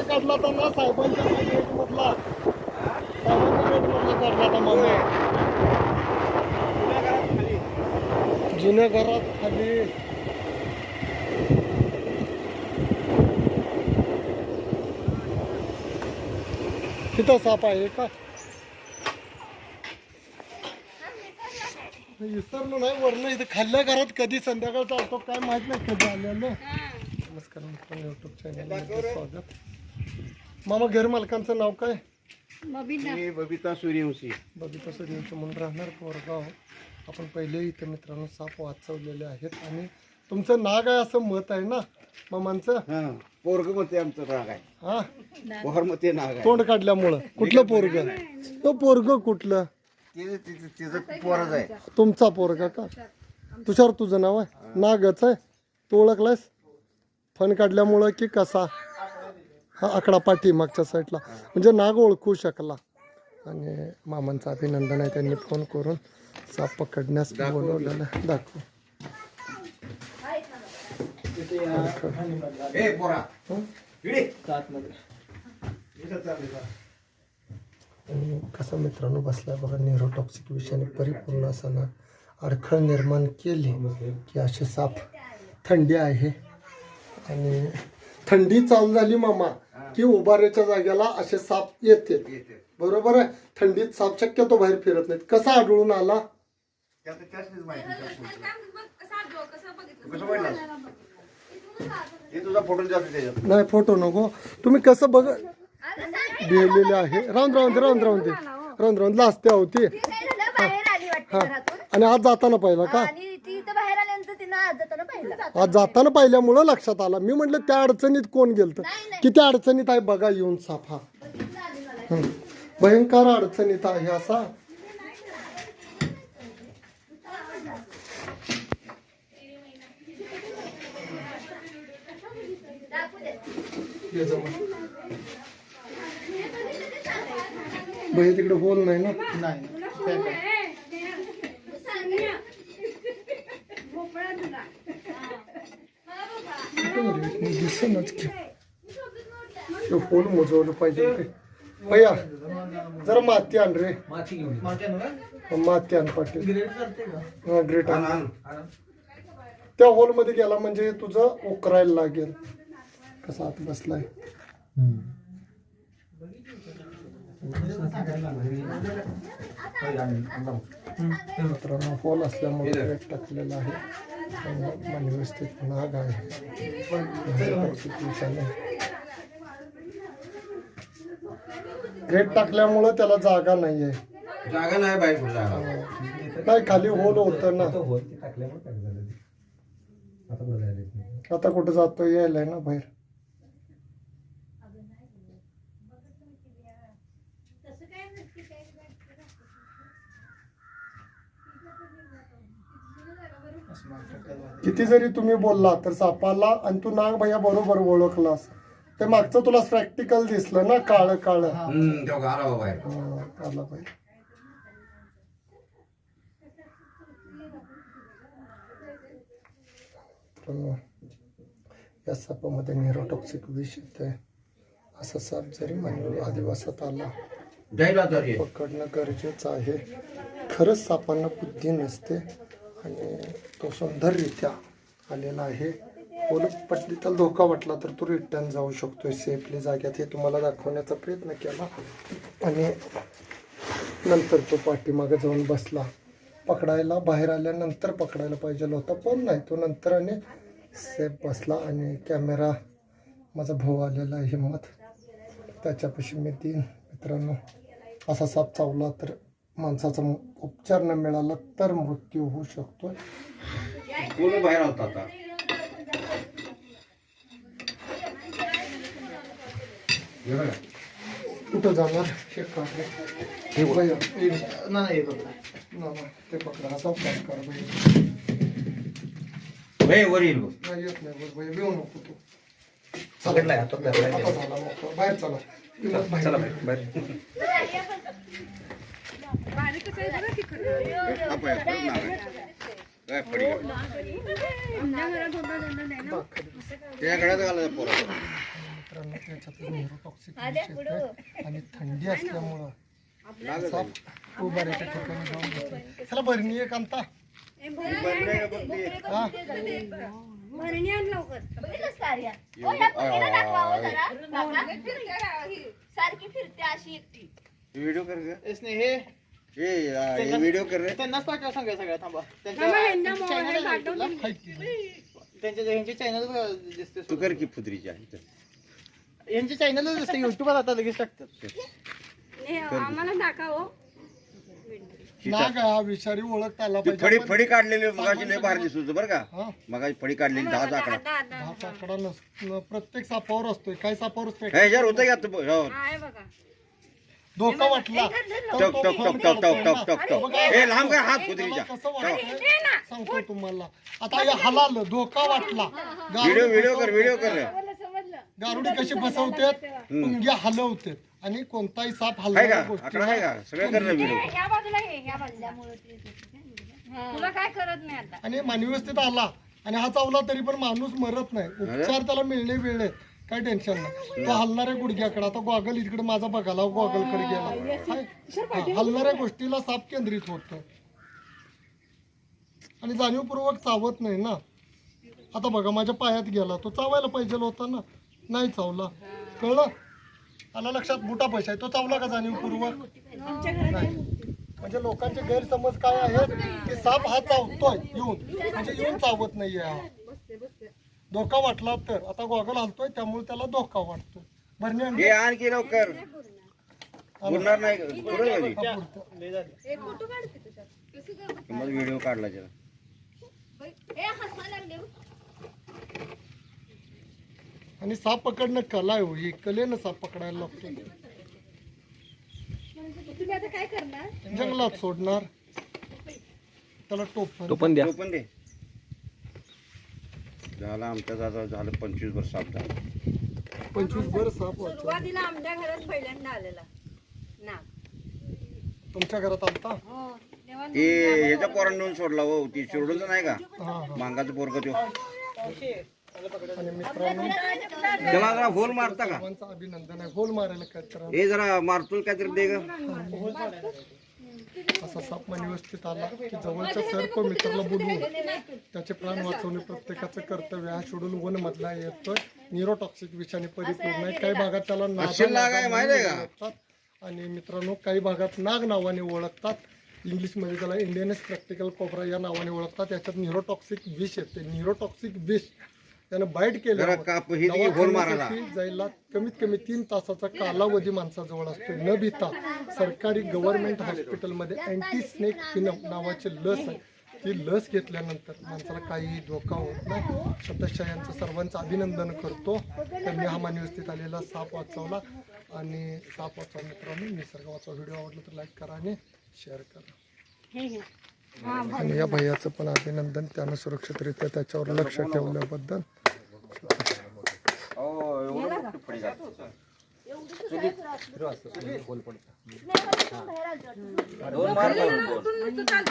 कसा काढला होता ना साहेबांच्या मधला साहेबांच्या काढला होता मामा जुन्या घरात खाली. तिथं साप आहे का? विसरलो नाही वरनं इथं खाल्ल्या घरात कधी संध्याकाळ चालतो काय माहीत नाही कधी आलेलं. नमस्कार मित्रांनो युट्यूब चॅनलमध्ये स्वागत. मामा घर मालकांचं नाव काय? मी बबिता सूर्यवंशी. बघितलं सूर्यवंशी म्हणून राहणार पोरगाव आपण पहिले इथे मित्रांनो साप वाचवलेले आहेत. आणि तुमचं नाग आहे असं मत आहे ना मामांचं? हा पोरग मते आमचं नाग आहे. हा? पोहर मते नाग आहे. तोंड काढल्यामुळं. कुठलं पोरग? तो पोरग कुठलं? ते- ते- ते- तिचं पोरच आहे. तुमचा पोरगा का? तुषार तुझं नाव आहे? नागच आहे? तू ओळखलायस? फन काढल्यामुळं की कसा? हा आकडा पाठी मागच्या साईडला. म्हणजे नाग ओळखू शकला. आणि मामांचं अभिनंदन आहे त्यांनी फोन करून साप पकडण्यास बोलवलेलं आहे. दाखव. कसं मित्रांनो बसलाय बघा नेहरू टॉक्सिक विषयाने परिपूर्ण असं ना अडखळ निर्माण केली की असे साप थंडी आहे. आणि थंडी चालू झाली मामा. की उभाऱ्याच्या जागेला असे साप येते. येते. बरोबर आहे? थंडीत साप शक्यतो बाहेर फिरत नाहीत. कसा आढळून आला? त्याचं त्यासनीच माहिती त्या पुढचं. कसं वाटलं हे तुझा फोटो जातो त्याच्यात नाही फोटो नको. तुम्ही कसं बघ लिहिलेले आहे. राऊंड राऊंड राऊंड राऊंड दे. राऊंड लाजते होती बाहेर आली वाटते घरातून. आणि आज जाताना पाहिला का? आणि ती इथं बाहेर आल्यानंतर तिनं आज जाताना पाहिलं. आज जाताना पाहिल्यामुळं लक्षात आला. मी म्हटलं त्या अडचणीत कोण गेलत? किती अडचणीत आहे बघा येऊन साफ हं. भयंकर अडचणीत आहे असा. ये. भैया तिकडे होल नाही ना? दिसेनच की तो फोन मोजवलं पाहिजे रे. भैया जरा माती आण रे माती आण पाटील हा ग्रेट आण. त्या हॉलमध्ये गेला म्हणजे तुझं उकरायला लागेल कसा आत बसलाय मित्रांनो हॉल असल्यामुळे टाकलेला आहे मन व्यवस्थित नाग आहे ग्रेट टाकल्यामुळं त्याला जागा नाही आहे जागा नाही कुठं जागा नाही खाली होल होतं ना. आता कुठं जातो यायलाय ना बाहेर. किती जरी तुम्ही बोलला तर सापाला आणि तू नाग भैया बरोबर ओळखलास. ते मागचं तुला प्रॅक्टिकल दिसलं ना काळ काळ. हम्म तेव्हा आला बाहेर आला पाहिजे. मित्रांनो, या सापामध्ये नेरोटॉक्सिक विष येते असा साप जरी मानवी आदिवासात आला पकडणं गरजेचं आहे. खरंच सापांना बुद्धी नसते. आणि तो सुंदररित्या आलेला आहे. ओळख पटली तर धोका वाटला तर तो रिटर्न जाऊ शकतो सेफली जाग्यात हे तुम्हाला दाखवण्याचा प्रयत्न केला. आणि नंतर तो पाठीमागे जाऊन बसला. पकडायला बाहेर आल्यानंतर पकडायला पाहिजे होता पण नाही तो नंतर आणि सेफ बसला आणि कॅमेरा माझा भाऊ आलेला आहे हिंमत त्याच्यापाशी मी तीन मित्रांनो असा साप चावला तर माणसाचा उपचार न मिळाला तर मृत्यू होऊ शकतो कोण बाहेर होता आता. कुठं जाणार? हे काढ रे. हे बघ, हे- ना, ना, ते पकडा. असा उपचार कर वर येईल बघ. नाही येत नाही बरं, येऊ नको तू. पकडलाय, हातात धरलाय आता झाला मोकळा. बाहेर चला. चला बाहेर. बाहेर. आणि थंडी असल्यामुळं ठिकाणी जाऊन त्याला बरणी एक आणता हा? हो, हो. सारखी फिरते अशी एकटी व्हिडिओ कर हे ए व्हिडिओ कर रे त्यांनाच पाठवा सांगा सगळ्या थांबा. त्यांच्या की. त्यांच्या ह्यांचे चॅनल दिसते तू कर की फुत्रीची आहे यांचे चॅनल दिसते युट्यूबवर आता लगेच टाकतात. आम्हाला दाखव हा. विषारी ओळखता आला ती फडी फडी काढलेली मगाशी लय भारी दिसत होतं बरं का. हा? मगाशी फडी काढलेली दहा आकडा दहा न- प्रत्येक सापावर असतोय. काय सापावर असतोय? ह्याच्यावर होतं का तू- हो. आहे बघा. धोका वाटला टक टक टक टक टक टक. टक. टक ए लांब कर हात सांगतो तुम्हाला. आता हे हलाल धोका वाटला. व्हिडिओ व्हिडिओ कर व्हिडिओ कर. गारुडी कशी बसवतात पुंग्या हलवतात आणि कोणताही साप आहे हलवणाऱ्या का? गोष्टी आकडा आहे का? सगळं कर ना व्हिडिओ. ह्या बाजूला हे ह्या बाजूला. तुला काय करत नाही आता? आणि मानवस्थित आला. आणि हा चावला तरी पण माणूस मरत नाही. उपचार त्याला मिळणे वेळेत काय टेन्शन नाही. तो हलणाऱ्या गुडघ्याकडे आता गॉगल इकडे माझा बघाला गॉगलकडे गेला. हाय. हा, हलणाऱ्या गोष्टीला साप केंद्रित होत. आणि जाणीवपूर्वक चावत नाही ना. आता बघा माझ्या पायात गेला. तो चावायला पाहिजे होता ना. नाही चावला. कळलं? आला लक्षात? मोठा पैसा आहे. तो चावला का जाणीवपूर्वक? नाही. म्हणजे लोकांचे गैरसमज काय आहेत? की साप हा चावतोय येऊन. म्हणजे येऊन चावत नाहीये हा. धोका वाटला तर. आता गॉगल हलतोय त्यामुळे त्याला धोका वाटतोय. बरणी हे आणखी लवकर. बोलणार नाही पुढे हा. मग व्हिडिओ काढला लागले हो. आणि साप पकडणं कला आहे हो ही कलेनं साप पकडायला लागतो. तुम्ही आता काय करणार? जंगलात सोडणार. त्याला टोपण. तो पण दे झाला आमच्या आता झालं पंचवीस वर्ष साप झाला. पंचवीस बर साप वाचला. सुरुवातीला आमच्या घरात पहिल्यांदा आलेला. नाग तुमच्या घरात आलता? हो. तेव्हा ते नेऊन सोडला हो ती सोडलं नाही का? हा हा. मांगाचं पोरग तो आणि मित्रांनो त्याला जरा होल मारता का? सर्वांचं अभिनंदन आहे. होल मारायला काय करा? हे जरा मारतोय काहीतरी दे ग. असा साप व्यवस्थित आला की जवळच्या सर्प मित्राला बोलवून त्याचे प्राण वाचवणे प्रत्येकाचं कर्तव्य हा शेड्यूल वन मधला येतोय. न्यूरोटॉक्सिक विषाने परिपूर्ण आहे. काही भागात त्याला नागा आणि मित्रांनो काही भागात नाग नावाने ओळखतात. इंग्लिशमध्ये त्याला इंडियनस प्रॅक्टिकल कोबरा या नावाने ओळखतात. याच्यात न्यूरोटॉक्सिक विष येते. न्यूरोटॉक्सिक विष त्यानं बाईट केलं काप ही ती होल मारायला जायला कमीत कमी तीन तासाचा कालावधी माणसाजवळ असतो न भीता सरकारी गव्हर्नमेंट हॉस्पिटलमध्ये अँटी स्नेक फिनम नावाची लस आहे. ती लस घेतल्यानंतर माणसाला काही धोका होत नाही. सतशा यांचं सर्वांचं अभिनंदन करतो. त्यांनी हा मानवस्थित आलेला साप वाचवला आणि साप वाचवा मित्रांनो निसर्ग वाचवा. व्हिडिओ आवडला तर लाईक करा आणि शेअर करा. आणि या भैयाचं पण अभिनंदन. त्यानं सुरक्षितरित्या त्याच्यावर लक्ष ठेवल्याबद्दल बाहेर आलतो. दोन मार दोन.